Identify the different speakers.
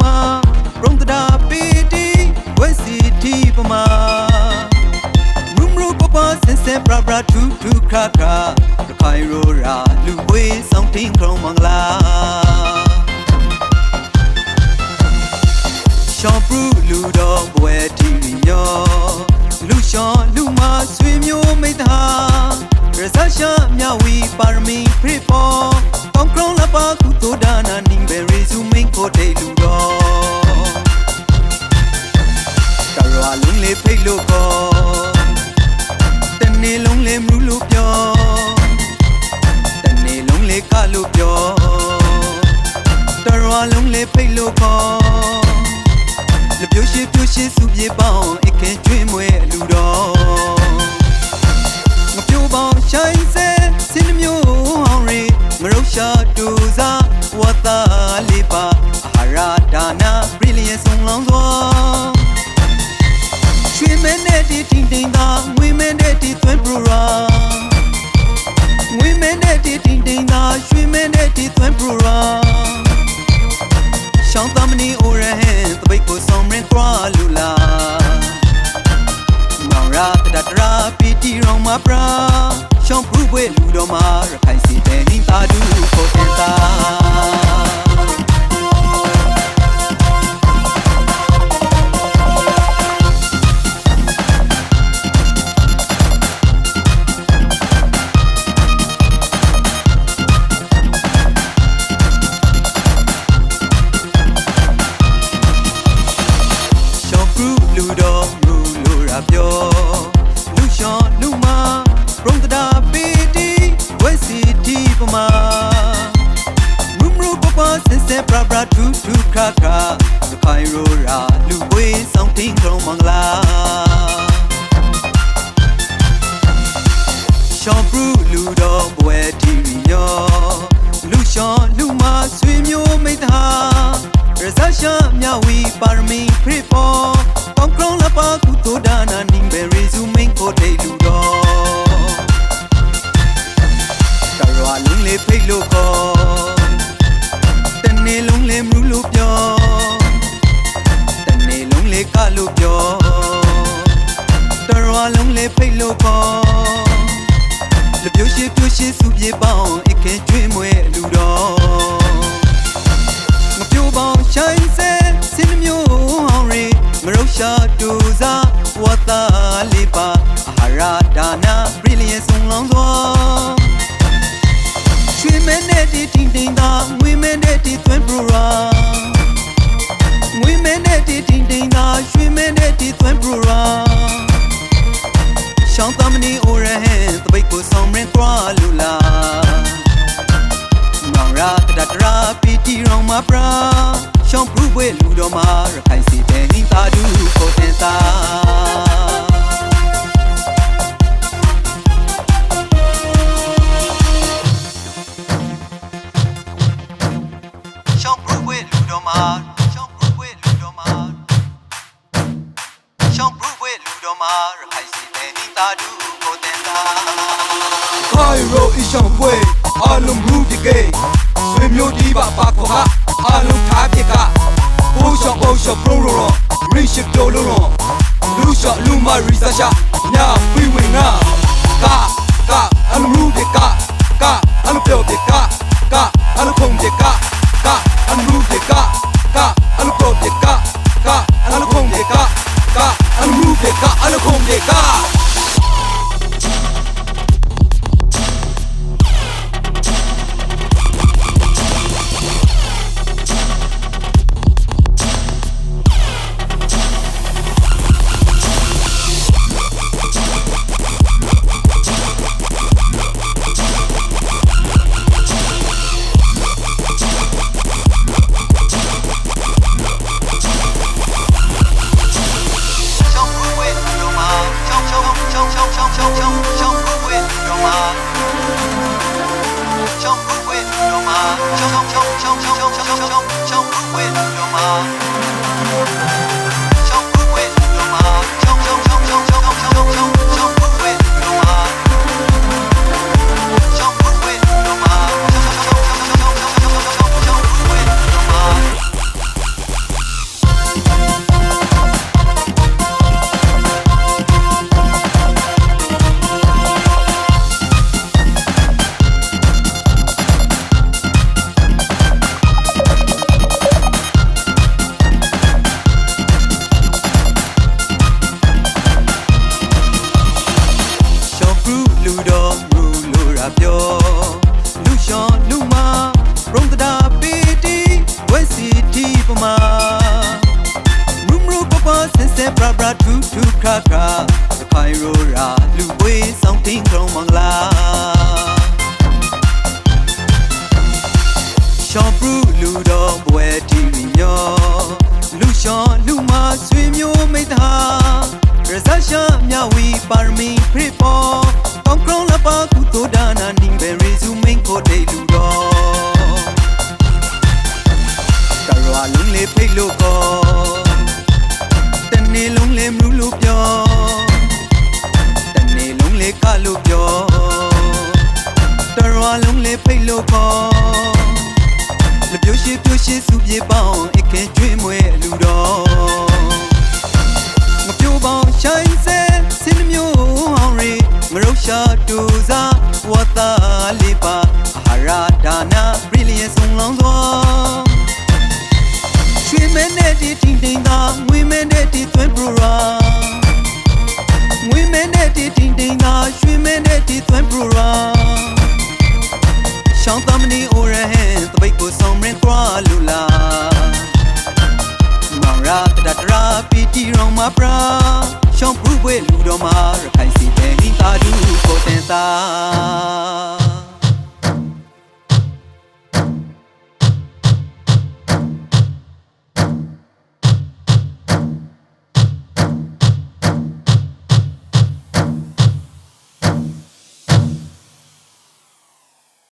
Speaker 1: မှာရုံတရာပီတီဝဲစီတီပမာရုံရူပပစင်စင်ပရာပရာထူထူခါခါတခိုင်ရိုရာလူဝေးဆောင်တင်းခုံမင်္ဂလာရှောင်းပူလူတော်ဘွယ်တီညောလူရှောင်းလူမဆွေမျိုးမိသားရဇရှာမြဝီပါရမီဖရီပေါ်ကောင်းကောင်းလပါကုသိုလ်ဒါနာနင်းဘယ်ရီဇူမင်းကိုတေလူ လုံးလေးဖိတ်လို့ကောတနေ့လုံးလေးမူးလို့ပြောတနေ့လုံးလေးကလို့ပြောတရွာလုံးလေးဖိတ်လို့ကောလပြိုရှိပြိုရှိစုပြေပေါင်းအခင်ကျွေးမွေအလူတော်ငပြိုပေါင်းရှိုင်းစဲစင်းမျိုးဟောင်းရီမရုရှာတူစားဝတ်သားလေးပါအာဟာရဒါနာဘရီလီယံဆုံလောင်းစွာ င်းတင်းသာငွေမဲနဲ့တီသွင်းပရူရာငွေမဲနဲ့တီတင်းတင်းသာရွှေမဲနဲ့တီသွင်းပရူရာရှောင်းသမနီအိုရဟန်တပိတ်ကိုဆောင်ရင်ခွာလူလာမောင်ရာတဒတရာပီတီရောင်မပရာရှောင်းပူပွေလူတော်မှာရခိုင်စီတဲ့ဟင်းသာဒူ လုံးလေးဖိတ်လို့ကောတနေ့လုံးလေးမူးလို့ပြောတနေ့လုံးလေးကလို့ပြောတရွာလုံးလေးဖိတ်လို့ကောလပြိုရှိပြိုရှိစုပြေပေါင်းအခင်ကျွေးမွေအလူတော်ငပြိုပေါင်းရှိုင်းစဲစင်းမျိုးဟောင်းရီမရုရှာတူ နီအိုရဟန်တပိတ်ကိုဆောင်ရင်ခွာလူလာမောင်ရာတဒတရာပီတီရောင်မပရာရှောင်းပရူပွေလူတော်မှာရခိုင်စီတဲ့ဟင်းသာဒူကိုတင်သာရှောင်းပရူပွေလူတော်မှာရှောင်းပရူပွေလူတော်မှာရှောင်းပရူဝဲလူတော်မှာရခိုင်စီတဲ့ဒီတာဒူကိုတင်တာ ခိုင်ရိုအရှောင်းပွဲအလုံးဘူးဒီကေဆွေမျိုးဒီပါပါခေါ်ဟာအလုံးထားပြကဘိုးရှောင်းဘိုးရှောင်းပရိုရိုရောရီရှစ်တိုလိုရောလူရှောင်းလူမရီစာရှာညာပြီးဝင်နာကာကာအလုံးဘူးဒီကကာ မှာရှောင်းပရူဝဲလူတော်မှာရှောင်းရှောင်းရှောင်းရှောင်းရှောင်းရှောင်းရှောင်းရှောင်းရှောင်းပရူဝဲလူတော်မှာ စေပရပရထူထူခါခါရခိုင်ရိုရာလူပွေးဆောင်တင်ခုံမင်္ဂလာရှော့ပရူလူတော်ဘွယ်တီဗီမျောလူရှော့လူမဆွေမျိုးမိတ်သာရဇရှာမြဝီပါရမီဖရစ်ပေါ်တောင်ကရုံးလပါကုသိုလ်ဒါနာနင်းဘယ်ရီဇူမင်းကိုတေလူတော်ကရွာလုံးလေးဖိတ်လို့ကောတ နေ့လုံးလေးမလူလို့ပြောတနေ့လုံးလေးကလို့ပြောတရွာလုံးလေးဖိတ်လို့ကောလပြိုရှိပြိုရှိစုပြေပေါင်းအခဲကျွေးမွေအလူတော်မပြိုပေါင်းရှိုင်းစဲစင်းမျိုးအောင်ရီမရုရှာတူစားဝတ်သားလေးပါအာဟာရဒါနာ